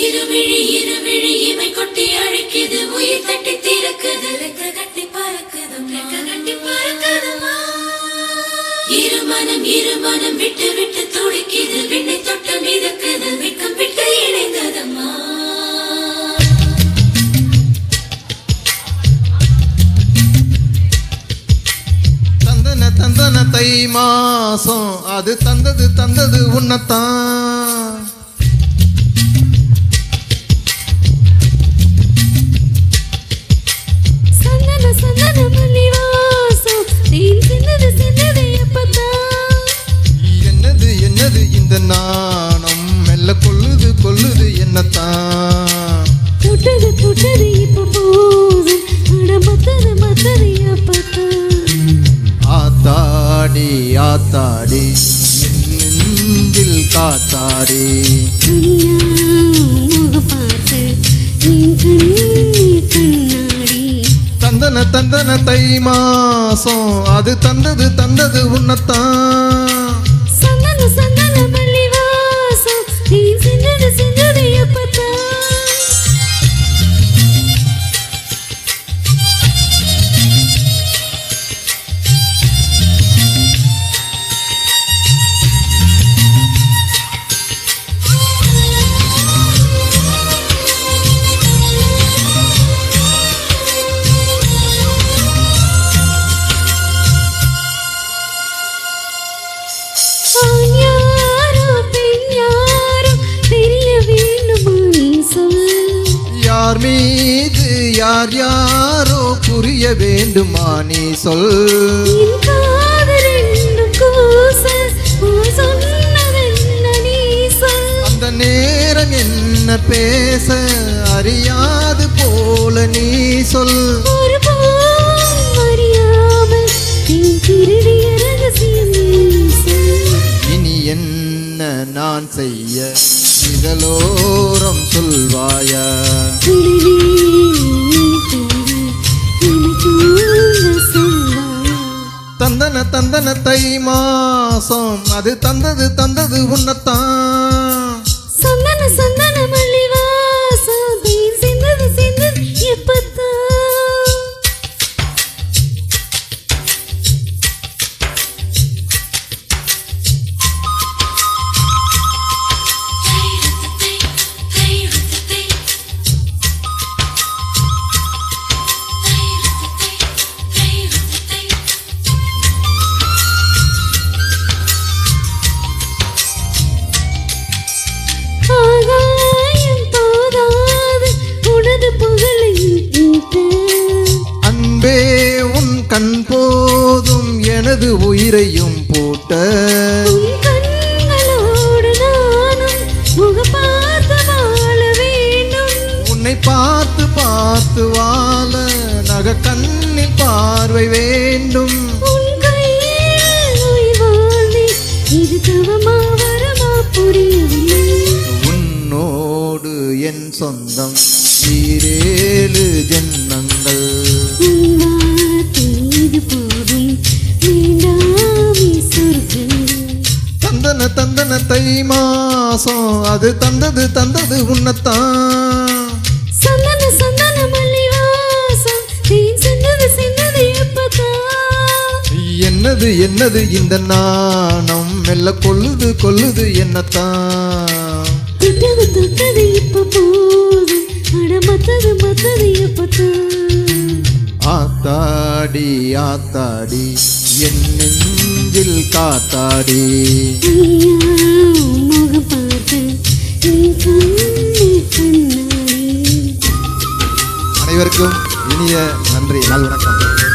இருவிழி இருவிழி இமை கொட்டி அழைக்குது. உயிர் தட்டி தீரக்குது ரெக்க கட்டி பறக்குது. ரெக்க கட்டி பறக்குதுமா இருமனம் இருமனம் விட்டு விட்டு துடிக்குது. விண்ணை தொட்டு மிதக்குது. விக்கம் விட்டு இணைந்ததம்மா. தந்தன தந்தன தை மாசம். அது தந்தது தந்தது உன்னத்தான். என்னது இந்த நாணம்? மெல்ல கொல்லுது கொல்லுது என்னத்தான்? தொட்டது தொட்டது இப்ப மத்தது மத்தது ஆத்தாடி ஆத்தாடி நெஞ்சில் காத்தாடி. தந்தன தந்தன தை மாசம் அது தந்தது தந்தது உன்னத்தான். சின்னது சின்னது யார் மீது யார் யாரோ புரிய வேண்டுமா நீ சொல். அந்த நேரம் என்ன பேச அறியாது போல நீ சொல். இனி என்ன நான் செய்ய? இதலோரம் சொல்வாயா சொல்வாயா. தந்தன தந்தன தை மாசம் அது தந்தது தந்தது உன்னத்தான். எனது உயிரையும் பூட்ட உன்னை பார்த்து பார்த்து வாழ நக கண்ணில் பார்வை வேண்டும். உன்னோடு என் சொந்தம் ஈரேழு தை மாசம். அது தந்தது தந்தது உன்னத்தான். சந்தன சந்தன என்னது என்னது இந்த நாணம்? மெல்ல கொல்லுது கொல்லுது என்னத்தான். தொட்டது தொட்டது இப்ப போதும் மத்தது மத்தது எப்பத்தான் ஆத்தாடி ஆத்தாடி என் நெஞ்சில் காத்தாடி. அனைவருக்கும் இனிய நன்றி நல் வணக்கம்